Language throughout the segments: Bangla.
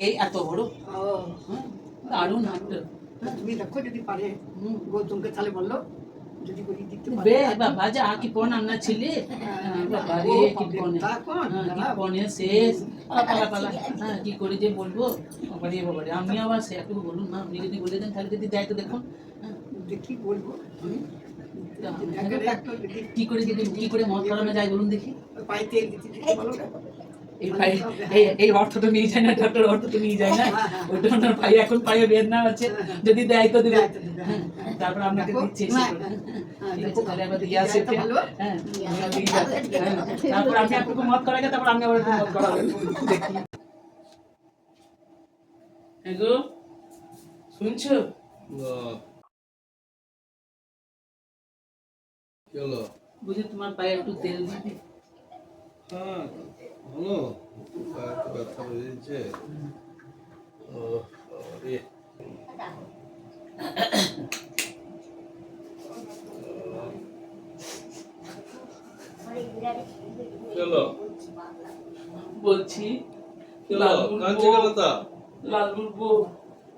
এই এত বড়? ও। হ্যাঁ, দারুণ হাটটা তুমি দেখো যদি পারে গৌতমকে তাহলে বলল যদি করি দিতে পারে। বে বাবা যা কি পন আমরা ছিলে। হ্যাঁ, বাবা রে কি কোন? হ্যাঁ, কি দাঁড়াও। শেষ। পালা পালা। পালা হ্যাঁ কি করে যে বলব? বাবা রে বাবা রে আমি আবার সে একটু বলুন না আপনি যদি বলে দেন তাহলে যদি দেয় তো দেখুন। হ্যাঁ, দেখি বলব কি করে যদি কি করে মদ করানো যায় বলুন দেখি। দিতে বলো। না। এই ভাই এই এই অর্থটা নিয়ে যায় না ডাক্তার অর্থ তো নিয়ে যায় না। ওটা ওনার ভাই এখন পায়ে বের না আছে যদি দেয় তো দেবে হ্যাঁ, তারপর আপনাকে দিচ্ছি হ্যাঁ, এসে করে। হ্যাঁ, তারপর আমি আপনাকে মত করাগে তারপর আমি আবার মত করাবেন দেখি। গো শুনছো? বুঝি তোমার পায়ে একটু তেল দিবি? হ্যাঁ ব্যথা বেরিয়েছে। ও। চলো। বলছি লালুর বউ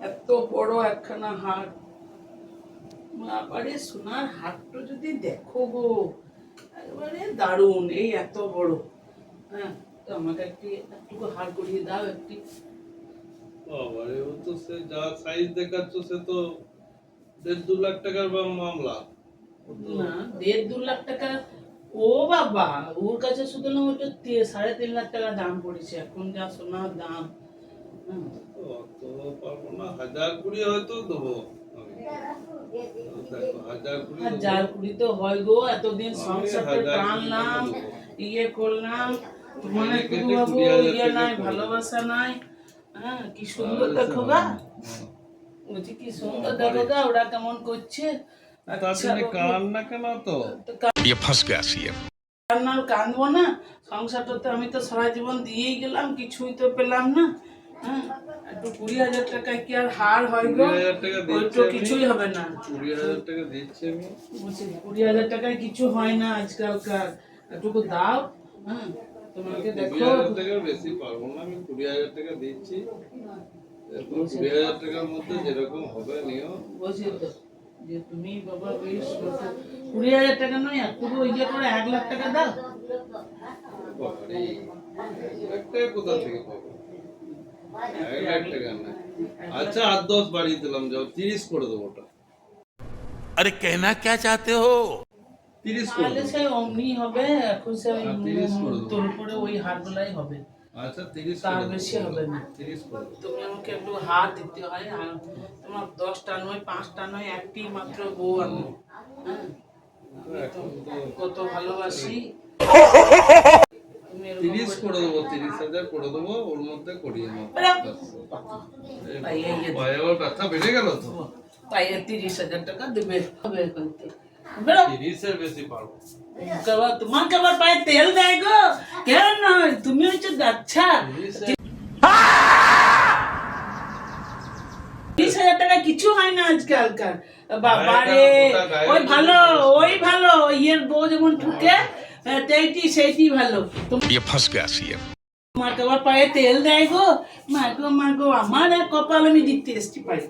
এত বড় একখানা হাট আবারে সোনার হাটটা যদি দেখো গো একবারে দারুণ এই এত বড়। হ্যাঁ তো আমাকে একটি একটু হার করিয়ে দাও একটি। বাবারে ও তো সে যা সাইজ দেখাচ্ছ সে তো দেড় দু লাখ টাকার বা মামলা। না দেড় দু লাখ টাকা ও বাবা ওর কাছে শুধু না ওটা সাড়ে তিন লাখ টাকা দাম পড়েছে এখন যা সোনার দাম। হুম। পারব না হাজার কুড়ি হয়তো দেবো। হাজার কুড়ি দেবো। হাজার কুড়ি তো হয় গো এতদিন আমি সংসারটা টানলাম ইয়ে করলাম। মনে ইয়ে নাই ভালোবাসা নাই। হ্যাঁ, কি সুন্দর দেখো গা বলছি কি সুন্দর দেখো গা ওরা কেমন করছে? আচ্ছা, ইয়ে আমি তো সারা জীবন গেলাম কিছুই তো পেলাম না। হ্যাঁ একটু কুড়ি হাজার টাকায় কি আর হার হয় কিছুই হবে না। কুড়ি হাজার টাকায় কিছু হয় না আজকালকার। একটুকু দাও। হ্যাঁ, তোমাকে কুড়ি দেখো হাজার টাকার বেশি পারবো না আমি কুড়ি হাজার টাকা দিচ্ছি এরপর কুড়ি হাজার টাকার মধ্যে যেরকম হবে নিও বলছি তো যে তুমি বাবা ওই ছোট- কুড়ি হাজার টাকা নয় একটু ইয়ে করে এক লাখ টাকা দাও বাবারে, এক টাকা কোথা থেকে পাবো এক লাখ টাকা না আচ্ছা আট দশ বাড়িয়ে দিলাম যাও তিরিশ করে দেবো ওটা अरे कहना क्या चाहते हो তিরিশ করে তাহলে দেবো। অমনি হবে এখন সে ওই হ্যাঁ, করে তোর উপরে ওই হারগুলাই হবে। আচ্ছা তিরিশ তার বেশি হবে না। তিরিশ করে তুমি আমাকে একটু হাত দিতে হয় আর তোমার দশটা নয় পাঁচটা নয় একটি মাত্র বউ আমি হ্যাঁ তো কত ভালোবাসি। তিরিশ করে- দেবো তিরিশ হাজার করে দেবো ওর মধ্যে করিয়ে নেব। ব্যথা বেড়ে গেল তো। পায়ে তিরিশ হাজার টাকা দেবে। হবে কিছু হয় না আজকালকার। বাবারে ওই ভালো ওই ভালো ইয়ের বউ যেমন ঢুকে তেইটি হ্যাঁ, সেইটি ভালো। তোমার কাবার পায়ে তেল দেয় গো। মা গো মা গো আমার কপাল আমি দিতে এসছি পাই